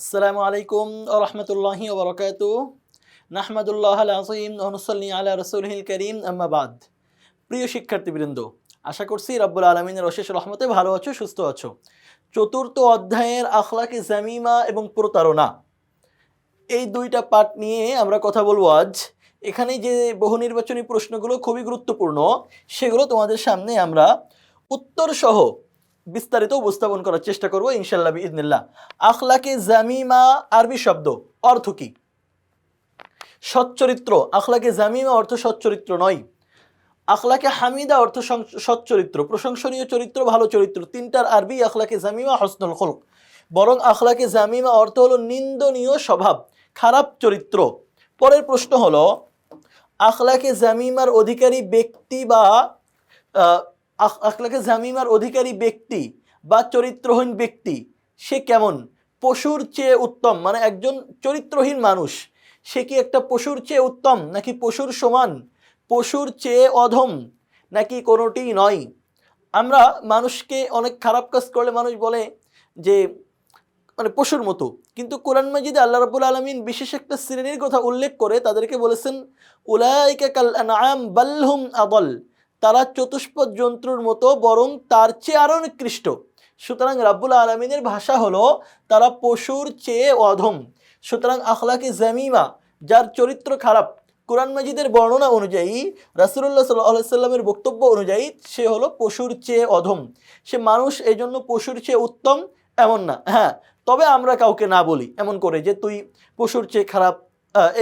আসসালামু আলাইকুম রহমতুল্লাহি ওবরকাত নাহমাদুল্লাহ আজিম অনুসল্লি আলা রসুলহিল করিম। আম্মাবাদ প্রিয় শিক্ষার্থীবৃন্দ, আশা করছি রব্বুল আলমিনের অশেষ রহমতে ভালো আছো, সুস্থ আছো। চতুর্থ অধ্যায়ের আখলাকে জামিমা এবং প্রতারণা। এই দুইটা পাঠ নিয়ে আমরা কথা বলব আজ। এখানে যে বহু নির্বাচনী প্রশ্নগুলো খুবই গুরুত্বপূর্ণ, সেগুলো তোমাদের সামনে আমরা উত্তর সহ বিস্তারিত উপস্থাপন করার চেষ্টা করব ইনশাল্লাহ ইদনিল্লাহ আখলাকে জামিমা আরবি শব্দ, অর্থ কি? সচ্চরিত্র, আখলাকে জামিমা অর্থ সচ্চরিত্র নয়। আখলাকে হামিদা অর্থ সচ্চরিত্র, প্রশংসনীয় চরিত্র, ভালো চরিত্র, তিনটার আরবি আখলাকে জামিমা, হসনুল খলক। বরং আখলাকে জামিমা অর্থ হলো নিন্দনীয় স্বভাব, খারাপ চরিত্র। পরের প্রশ্ন হলো, আখলাকে জামিমার অধিকারী ব্যক্তি বা আখলাকে জামিমার অধিকারী ব্যক্তি বা চরিত্রহীন ব্যক্তি, সে কেমন? পশুর চেয়ে উত্তম মানে একজন চরিত্রহীন মানুষ, সে কি একটা পশুর চেয়ে উত্তম নাকি পশুর সমান? পশুর চেয়ে অধম নাকি কোনোটি নয়? আমরা মানুষকে অনেক খারাপ কাজ করলে মানুষ বলে যে মানে পশুর মতো। কিন্তু কোরআন মাজিদে আল্লাহ রাবুল আলমিন বিশেষ একটা শ্রেণির কথা উল্লেখ করে তাদেরকে বলেছেন, উলাইকা কাল আনআম বাল্হুম আদল। তারা চতুষ্পদ জন্তুর মতো, বরং তার চেয়ে আরও নিকৃষ্ট। সুতরাং রাব্বুল আলমিনের ভাষা হলো, তারা পশুর চেয়ে অধম। সুতরাং আখলাকে জামিমা, যার চরিত্র খারাপ, কোরআন মাজিদের বর্ণনা অনুযায়ী রাসুল্লাহ সাল্লাহ সাল্লামের বক্তব্য অনুযায়ী, সে হলো পশুর চেয়ে অধম। সে মানুষ এই জন্য পশুর চেয়ে উত্তম, এমন না। হ্যাঁ তবে আমরা কাউকে না বলি এমন করে যে, তুই পশুর চেয়ে খারাপ।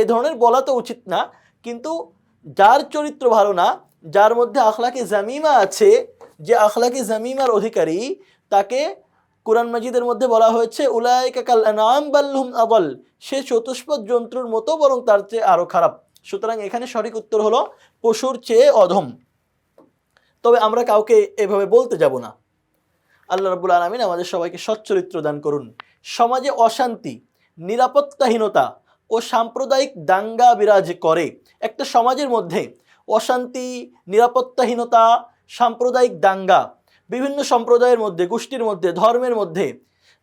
এই ধরনের বলা তো উচিত না, কিন্তু যার চরিত্র ভালো না যার মধ্যে আখলাকে জামিমা আছে, যে আখলাকে জামিমার অধিকারী, তাকে কোরআন মাজিদের মধ্যে বলা হয়েছে উলায়কা কাল আনাম বাল্লুম আবল সে চতুষ্পদ জন্তুর মতো বরং তার চেয়ে আরও খারাপ। সুতরাং এখানে সঠিক উত্তর হলো পশুর চেয়ে অধম। তবে আমরা কাউকে এভাবে বলতে যাব না। আল্লাহ রাবুল আলমিন আমাদের সবাইকে সচ্চরিত্র দান করুন। সমাজে অশান্তি, নিরাপত্তাহীনতা ও সাম্প্রদায়িক দাঙ্গা বিরাজ করে। একটা সমাজের মধ্যে অশান্তি, নিরাপত্তাহীনতা, সাম্প্রদায়িক দাঙ্গা, বিভিন্ন সম্প্রদায়ের মধ্যে, গোষ্ঠীর মধ্যে, ধর্মের মধ্যে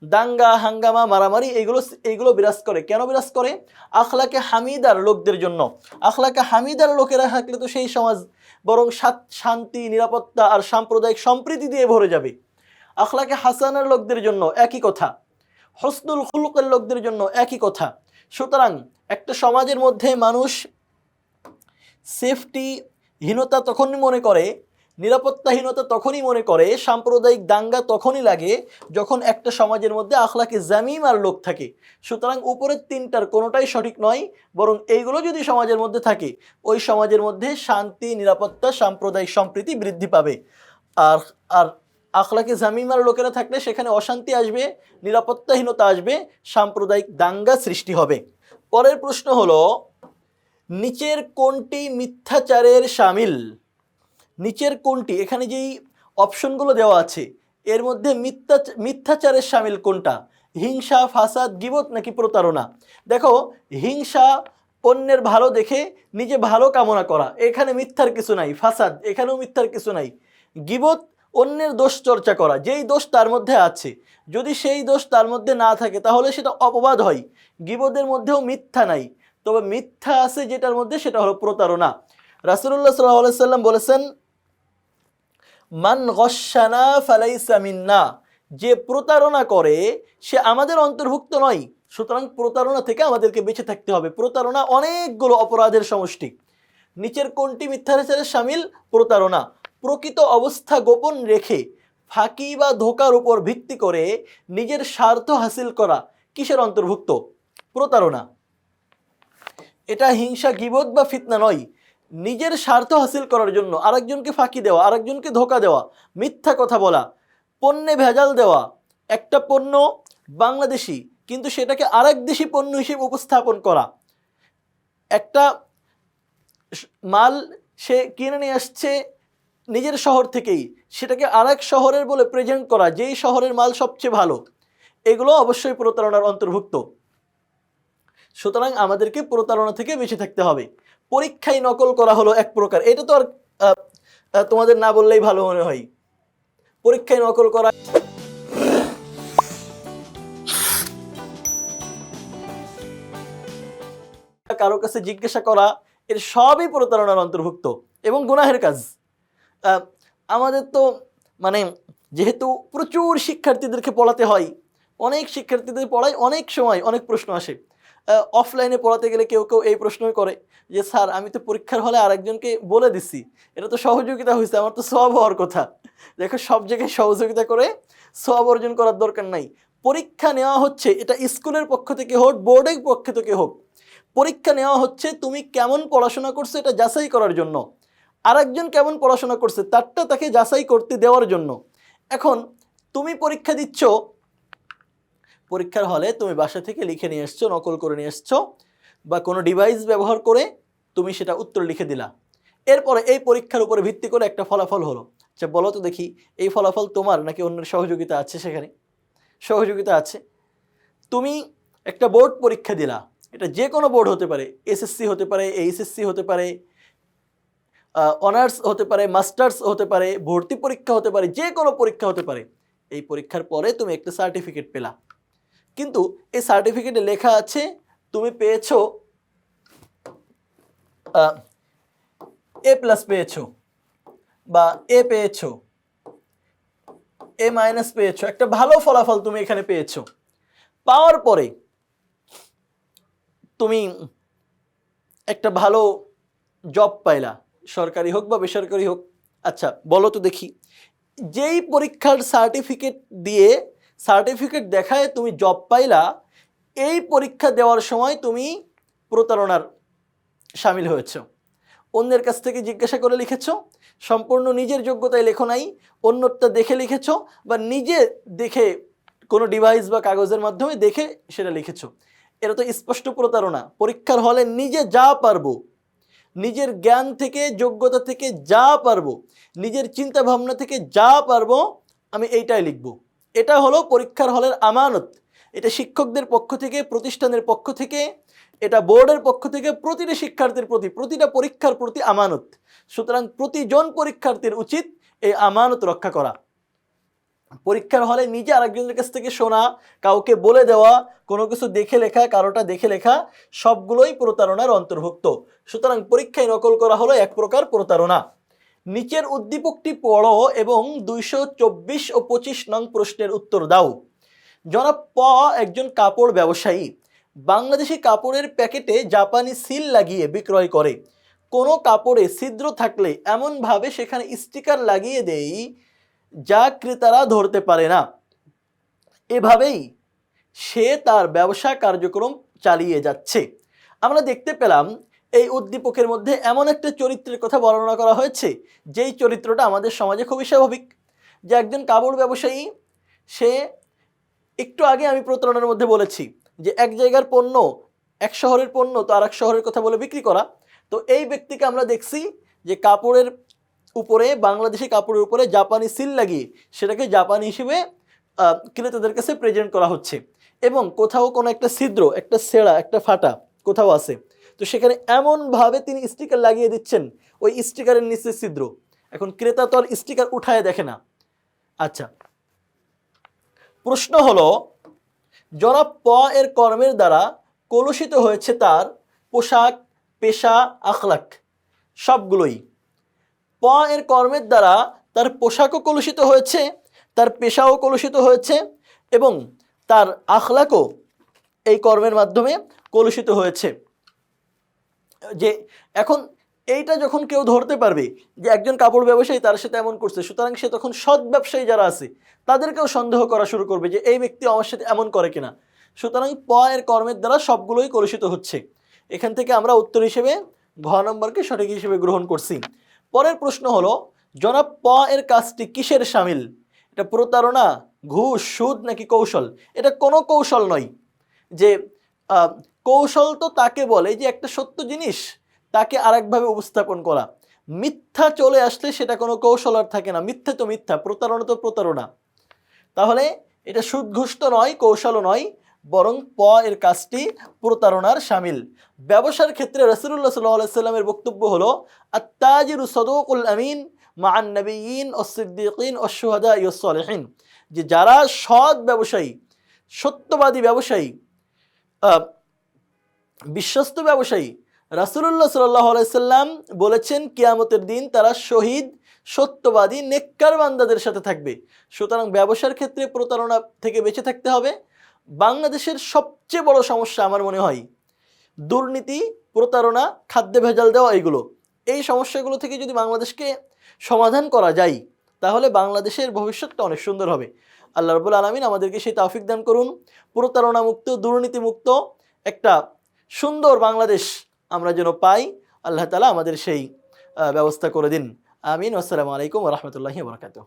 দাঙ্গা, হাঙ্গামা, মারামারি, এইগুলো এইগুলো বিরাজ করে। কেন বিরাজ করে? আখলাকে হামিদার লোকদের জন্য। আখলাকে হামিদার লোকেরা থাকলে তো সেই সমাজ বরং শান্তি, নিরাপত্তা আর সাম্প্রদায়িক সম্প্রীতি দিয়ে ভরে যাবে। আখলাকে হাসানের লোকদের জন্য একই কথা। হসনুল খুলুকের লোকদের জন্য একই কথা। সুতরাং একটা সমাজের মধ্যে মানুষ সেফটি হীনতা তখনই মনে করে, নিরাপত্তাহীনতা তখনই মনে করে, সাম্প্রদায়িক দাঙ্গা তখনই লাগে যখন একটা সমাজের মধ্যে আখলাকে জামিম আর লোক থাকে। সুতরাং উপরের তিনটার কোনোটাই সঠিক নয়, বরং এইগুলো যদি সমাজের মধ্যে থাকে, ওই সমাজের মধ্যে শান্তি, নিরাপত্তা, সাম্প্রদায়িক সম্প্রীতি বৃদ্ধি পাবে। আর আর আখলাকে জামিমার লোকেরা থাকলে সেখানে অশান্তি আসবে, নিরাপত্তাহীনতা আসবে, সাম্প্রদায়িক দাঙ্গা সৃষ্টি হবে। পরের প্রশ্ন হলো নিচের কোনটি মিথ্যাচারের সামিল? নিচের কোনটি? এখানে যেই অপশনগুলো দেওয়া আছে, এর মধ্যে মিথ্যা, মিথ্যাচারের সামিল কোনটা? হিংসা, ফাসাদ, গিবত নাকি প্রতারণা? দেখো, হিংসা অন্যের ভালো দেখে নিজে ভালো কামনা করা, এখানে মিথ্যার কিছু নাই, ফাসাদ, এখানেও মিথ্যার কিছু নাই। গিবত অন্যের দোষ চর্চা করা, যেই দোষ তার মধ্যে আছে। যদি সেই দোষ তার মধ্যে না থাকে, তাহলে সেটা অপবাদ হয়। গিবদের মধ্যেও মিথ্যা নাই। তবে মিথ্যা আছে যেটার মধ্যে সেটা হলো প্রতারণা। রাসুল্লাহ সাল্লাহ সাল্লাম বলেছেন, মান গসানা ফালাইসা যে প্রতারণা করে, সে আমাদের অন্তর্ভুক্ত নয়। সুতরাং প্রতারণা থেকে আমাদেরকে বেঁচে থাকতে হবে। প্রতারণা অনেকগুলো অপরাধের সমষ্টি। নিচের কোনটি মিথ্যাচারের সামিল? প্রতারণা। প্রকৃত অবস্থা গোপন রেখে, ফাঁকি বা ধোকার উপর ভিত্তি করে নিজের স্বার্থ হাসিল করা কিসের অন্তর্ভুক্ত? প্রতারণা। এটা হিংসা, গিবত বা ফিতনা নয়। নিজের স্বার্থ হাসিল করার জন্য আরেকজনকে ফাঁকি দেওয়া, আরেকজনকে ধোকা দেওয়া, মিথ্যা কথা বলা, পণ্যে ভেজাল দেওয়া, একটা পণ্য বাংলাদেশি, কিন্তু সেটাকে আরেক দেশি পণ্য হিসেবে উপস্থাপন করা। একটা মাল সে কিনে নিয়ে আসছে নিজের শহর থেকেই, সেটাকে আরেক শহরের বলে প্রেজেন্ট করা, যেই শহরের মাল সবচেয়ে ভালো। এগুলো অবশ্যই প্রতারণার অন্তর্ভুক্ত। সুতরাং আমাদেরকে প্রতারণা থেকে বেঁচে থাকতে হবে। পরীক্ষায় নকল করা হলো এক প্রকার। এটা তো আর তোমাদের না বললেই ভালো মনে হয়। পরীক্ষায় নকল করা কারও কাছে জিজ্ঞাসা করা, এর সবই প্রতারণার অন্তর্ভুক্ত এবং গুনাহের কাজ। আমাদের তো মানে যেহেতু প্রচুর শিক্ষার্থীদেরকে পড়াতে হয়, অনেক শিক্ষার্থীদের পড়ায় অনেক সময় অনেক প্রশ্ন আসে। অফলাইনে পড়াতে গেলে কেউ কেউ এই প্রশ্নই করে যে, স্যার, আমি তো পরীক্ষার হলে আরেকজনকে বলে দিছি। এটা তো সহযোগিতা হয়েছে আমার তো সব হওয়ার কথা। দেখো, সব জায়গায় সহযোগিতা করে সব অর্জন করার দরকার নাই। পরীক্ষা নেওয়া হচ্ছে, এটা স্কুলের পক্ষ থেকে হোক, বোর্ডের পক্ষ থেকে হোক, পরীক্ষা নেওয়া হচ্ছে, তুমি কেমন পড়াশোনা করছ এটা যাচাই করার জন্য। আরেকজন কেমন পড়াশোনা করছে, তারটা তাকে যাচাই করতে দেওয়ার জন্য। এখন, তুমি পরীক্ষা দিচ্ছ পরীক্ষার হলে তুমি বাসা থেকে লিখে নিয়ে এসছো, নকল করে নিয়ে এসছো, বা কোনো ডিভাইস ব্যবহার করে তুমি সেটা উত্তর লিখে দিলা। এরপরে এই পরীক্ষার উপরে ভিত্তি করে একটা ফলাফল হলো। আচ্ছা বলো তো দেখি, এই ফলাফল তোমার নাকি অন্যের সহযোগিতা আছে সেখানে? সহযোগিতা আছে। তুমি একটা বোর্ড পরীক্ষা দিলা। এটা যে কোনো বোর্ড হতে পারে এসএসসি হতে পারে এইচএসসি হতে পারে অনার্স হতে পারে মাস্টার্স হতে পারে, ভর্তি পরীক্ষা হতে পারে, যে কোনো পরীক্ষা হতে পারে। এই পরীক্ষার পরে তুমি একটা সার্টিফিকেট পেলা। কিন্তু এই সার্টিফিকেটে লেখা আছে, তুমি পেয়েছ এ প্লাস পেয়েছ বা এ পেয়েছ এ মাইনাস পেয়েছ, একটা ভালো ফলাফল তুমি এখানে পেয়েছ। পাওয়ার পরে তুমি একটা ভালো জব পাইলা, সরকারি হোক বা বেসরকারি হোক। আচ্ছা বলো তো দেখি, যেই পরীক্ষার সার্টিফিকেট দিয়ে সার্টিফিকেট দেখায় তুমি জব পাইলা, এই পরীক্ষা দেওয়ার সময় তুমি প্রতারণার সামিল হয়েছ। অন্যের কাছ থেকে জিজ্ঞাসা করে লিখেছ, সম্পূর্ণ নিজের যোগ্যতায় লেখো নাই অন্যটা দেখে লিখেছ বা নিজে দেখে কোনো ডিভাইস বা কাগজের মাধ্যমে দেখে সেটা লিখেছ। এটা তো স্পষ্ট প্রতারণা। পরীক্ষার হলে নিজে যা পারব, নিজের জ্ঞান থেকে, যোগ্যতা থেকে যা পারব, নিজের চিন্তা ভাবনা থেকে যা পারব, আমি এইটাই লিখব। এটা হলো পরীক্ষার হলের আমানত। এটা শিক্ষকদের পক্ষ থেকে, প্রতিষ্ঠানের পক্ষ থেকে, এটা বোর্ডের পক্ষ থেকে, প্রতিটা শিক্ষার্থীর প্রতি, প্রতিটা পরীক্ষার প্রতি আমানত। সুতরাং প্রতিজন পরীক্ষার্থীর উচিত এই আমানত রক্ষা করা। পরীক্ষার হলে নিজে আরেকজনের কাছ থেকে শোনা, কাউকে বলে দেওয়া, কোনো কিছু দেখে লেখা, কারোটা দেখে লেখা, সবগুলোই প্রতারণার অন্তর্ভুক্ত। সুতরাং পরীক্ষায় নকল করা হলো এক প্রকার প্রতারণা। নিচের উদ্দীপকটি পড়ো এবং দুইশো চব্বিশ ও পঁচিশ নং প্রশ্নের উত্তর দাও। জনাব প একজন কাপড় ব্যবসায়ী। বাংলাদেশি কাপড়ের প্যাকেটে জাপানি সিল লাগিয়ে বিক্রয় করে। কোনো কাপড়ে ছিদ্র থাকলে এমনভাবে সেখানে স্টিকার লাগিয়ে দেই যা ক্রেতারা ধরতে পারে না। এভাবেই সে তার ব্যবসা কার্যক্রম চালিয়ে যাচ্ছে। আমরা দেখতে পেলাম এই উদ্দীপকের মধ্যে এমন একটা চরিত্রের কথা বর্ণনা করা হয়েছে, যেই চরিত্রটা আমাদের সমাজে খুবই স্বাভাবিক। যে একজন কাপড় ব্যবসায়ী, সে একটু আগে আমি প্রতারণার মধ্যে বলেছি যে এক জায়গার পণ্য, এক শহরের পণ্য তো আর এক শহরের কথা বলে বিক্রি করা। তো এই ব্যক্তিকে আমরা দেখছি যে কাপড়ের উপরে, বাংলাদেশি কাপড়ের উপরে জাপানি সিল লাগিয়ে সেটাকে জাপানি হিসেবে ক্রেতাদের কাছে প্রেজেন্ট করা হচ্ছে। এবং কোথাও কোনো একটা ছিদ্র, একটা সেরা একটা ফাটা কোথাও আছে। তো সেখানে এমনভাবে তিনি স্টিকার লাগিয়ে দিচ্ছেন। ওই স্টিকারের নিচে ছিদ্র। এখন ক্রেতা তো আর স্টিকার উঠায় দেখে না। আচ্ছা। প্রশ্ন হলো জনাব প এর কর্মের দ্বারা কলুষিত হয়েছে তার পোশাক, পেশা, আখলাক সবগুলোই। প এর কর্মের দ্বারা তার পোশাকও কলুষিত হয়েছে, তার পেশাও কলুষিত হয়েছে এবং তার আখলাকও এই কর্মের মাধ্যমে কলুষিত হয়েছে। যে এখন এইটা যখন কেউ ধরতে পারবে যে একজন কাপড় ব্যবসায়ী তার সাথে এমন করছে, সুতরাং সে তখন সৎ ব্যবসায়ী যারা আছে, তাদেরকেও সন্দেহ করা শুরু করবে যে এই ব্যক্তি আমার সাথে এমন করে কিনা। সুতরাং প এর কর্মের দ্বারা সবগুলোই কলুষিত হচ্ছে। এখান থেকে আমরা উত্তর হিসেবে ঘ নম্বরকে সঠিক হিসেবে গ্রহণ করছি। পরের প্রশ্ন হলো, জনাব প এর কাজটি কিসের সামিল? এটা প্রতারণা, ঘুষ, সুদ নাকি কৌশল? এটা কোনো কৌশল নয় যে কৌশল তো তাকে বলে যে একটা সত্য জিনিস তাকে আরেকভাবে উপস্থাপন করা। মিথ্যা চলে আসলে সেটা কোনো কৌশল আর থাকে না। মিথ্যা তো মিথ্যা, প্রতারণা তো প্রতারণা। তাহলে এটা সুদ ঘুষ তো নয়, কৌশলও নয়, বরং প এর কাজটি প্রতারণার সামিল। ব্যবসার ক্ষেত্রে রসুল্লাহ সাল্লাহ সাল্লামের বক্তব্য হলো, আত্তাজির সদকুল আমিন মান নবীন ও সিদ্দিকিন ও সুহাদা ইয়সলেহীন যে যারা সৎ ব্যবসায়ী, সত্যবাদী ব্যবসায়ী বিশ্বস্ত ব্যবসায়ী রাসুলুল্লাহ সাল্লাহ আলাইসাল্লাম বলেছেন, কিয়ামতের দিন তারা শহীদ, সত্যবাদী, নেককার বান্দাদের সাথে থাকবে। সুতরাং ব্যবসার ক্ষেত্রে প্রতারণা থেকে বেঁচে থাকতে হবে। বাংলাদেশের সবচেয়ে বড় সমস্যা আমার মনে হয় দুর্নীতি, প্রতারণা, খাদ্যে ভেজাল দেওয়া এইগুলো এই সমস্যাগুলো থেকে যদি বাংলাদেশকে সমাধান করা যায়, তাহলে বাংলাদেশের ভবিষ্যৎটা অনেক সুন্দর হবে। আল্লাহ রবুল আলমিন আমাদেরকে সেই তাফিক দান করুন। প্রতারণামুক্ত, দুর্নীতিমুক্ত একটা সুন্দর বাংলাদেশ আমরা যেন পাই, আল্লাহ তালা আমাদের সেই ব্যবস্থা করে দিন। আমিন। আসসালামু আলাইকুম রহমতুল্লাহি বরকাত